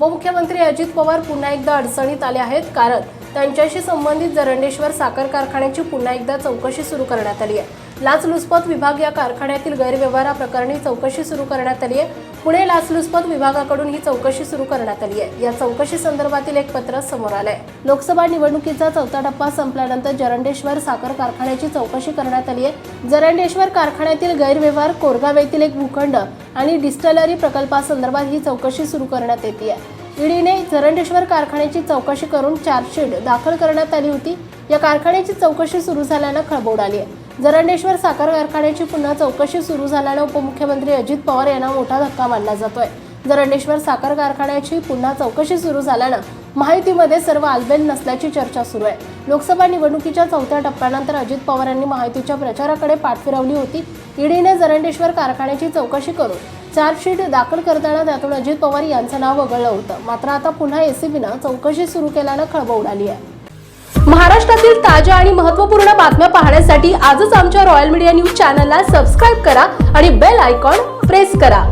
उपमुख्यमंत्री अजित पवार पुन्हा एकदा अडचणीत आले आहेत कारण त्यांच्याशी संबंधित जरंडेश्वर साखर कारखान्याची पुन्हा एकदा चौकशी सुरू करण्यात आली आहे. लाचलुचपत विभाग या कारखान्यातील गैरव्यवहाराप्रकरणी चौकशी सुरू करण्यात आली आहे. पुणे लाचलुचपत विभागाकडून ही चौकशी सुरू करण्यात आली आहे. या चौकशी संदर्भातील एक पत्र समोर आलंय. लोकसभा निवडणुकीचा चौथा टप्पा संपल्यानंतर जरंडेश्वर साखर कारखान्याची चौकशी करण्यात आली आहे. जरंडेश्वर कारखान्यातील गैरव्यवहार कोरगाव येथील एक भूखंड आणि डिस्टलरी प्रकल्पासंदर्भात ही चौकशी सुरू करण्यात येते आहे ईडीने जरंडेश्वर कारखान्याची चौकशी करून चार्जशीट दाखल करण्यात आली होती. या कारखान्याची चौकशी सुरू झाल्यानं खळबोड आली आहे जरंडेश्वर साखर कारखान्याची पुन्हा चौकशी सुरू झाल्यानं उपमुख्यमंत्री अजित पवार यांना मोठा धक्का मानला जातोय. जरंडेश्वर साखर कारखान्याची पुन्हा चौकशी सुरू झाल्यानं महायुतीमध्ये सर्व आलबेल नसल्याची चर्चा सुरू आहे. लोकसभा निवडणुकीच्या चौथ्या टप्प्यानंतर अजित पवार यांनी महायुतीच्या प्रचाराकडे पाठ फिरवली होती. ईडीने जरंडेश्वर कारखान्याची चौकशी करून चार्जशीट दाखल करताना त्यातून अजित पवार यांचं नाव वगळलं होतं. मात्र आता पुन्हा एसीबीनं चौकशी सुरू केल्यानं खळबळ उडाली आहे. महाराष्ट्रातील ताज्या आणि महत्त्वपूर्ण बातम्या पाहण्यासाठी आजच आमच्या रॉयल मीडिया न्यूज चॅनलला सबस्क्राईब करा आणि बेल आयकॉन प्रेस करा.